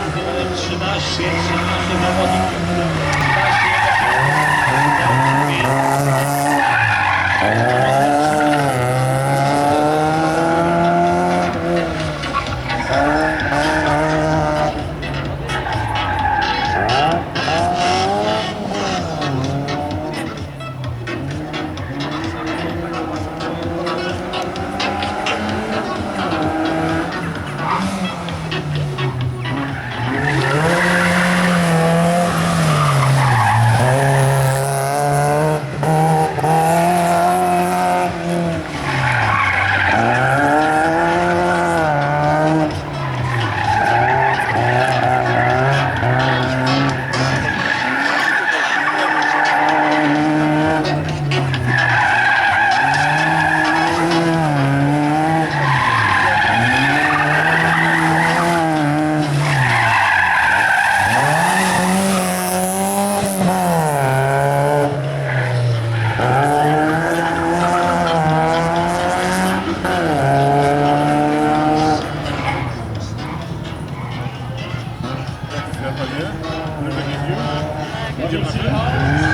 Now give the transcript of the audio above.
z numerem 13, 13 zawodnik, numerem 13, 13, 13, 13, 13, 13, 13, 13, 13, 13, yapabiliyor. Burada geziyor. Gece bakıyor.